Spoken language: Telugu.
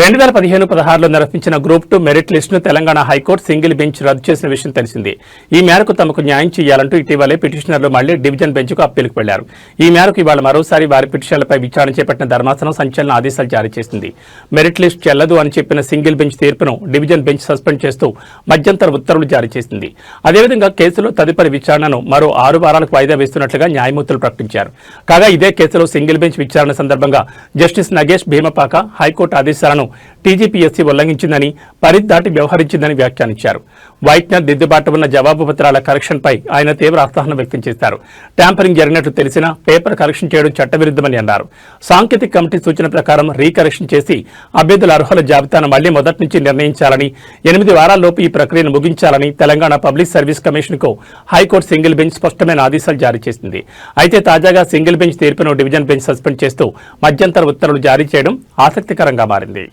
రెండు వేల పదిహేను పదహారులో నిర్వహించిన group two merit లిస్టును Telangana high court single bench రద్దు చేసిన విషయం తెలిసింది. ఈ మేరకు తమకు న్యాయం చేయాలంటూ ఇటీవలే పిటిషనర్లు మళ్ళీ డివిజన్ బెంచ్కు అప్పీలుకు వెళ్ళారు. ఈ మేరకు ఇవాళ మరోసారి వారి పిటిషన్లపై విచారణ చేపట్టిన ధర్మాసనం సంచలన ఆదేశాలు జారీ చేసింది. మెరిట్ లిస్ట్ చెల్లదు అని చెప్పిన సింగిల్ బెంచ్ తీర్పును డివిజన్ బెంచ్ సస్పెండ్ చేస్తూ మధ్యంతర ఉత్తర్వులు జారీ చేసింది. అదేవిధంగా కేసులో తదుపరి విచారణను మరో ఆరు వారాలకు వాయిదా వేస్తున్నట్లుగా న్యాయమూర్తులు ప్రకటించారు. కాగా ఇదే కేసులో సింగిల్ బెంచ్ విచారణ సందర్భంగా justice Nagesh Bheemapaka high court ఆదేశాలను టీజీపీఎస్సీ ఉల్లంఘించిందని పరిధి దాటి వ్యవహరించిందని వ్యాఖ్యానించారు. వైట్నర్ దిద్దుబాటు ఉన్న జవాబు పత్రాల కరెక్షన్పై ఆయన తీవ్ర అసహనం వ్యక్తం చేశారు. ట్యాంపరింగ్ జరిగినట్లు తెలిసినా పేపర్ కరెక్షన్ చేయడం చట్టవిరుద్ధమని అన్నారు. సాంకేతిక కమిటీ సూచన ప్రకారం రీకరెక్షన్ చేసి అభ్యర్థుల అర్హుల జాబితాను మళ్ళీ మొదటి నుంచి నిర్ణయించాలని ఎనిమిది వారాల్లోపు ఈ ప్రక్రియను ముగించాలని తెలంగాణ పబ్లిక్ సర్వీస్ కమిషన్కు హైకోర్టు సింగిల్ బెంచ్ స్పష్టమైన ఆదేశాలు జారీ చేసింది. అయితే తాజాగా సింగిల్ బెంచ్ తీర్పును డివిజన్ బెంచ్ సస్పెండ్ చేస్తూ మధ్యంతర ఉత్తర్వులు జారీ చేయడం ఆసక్తికరంగా మారింది.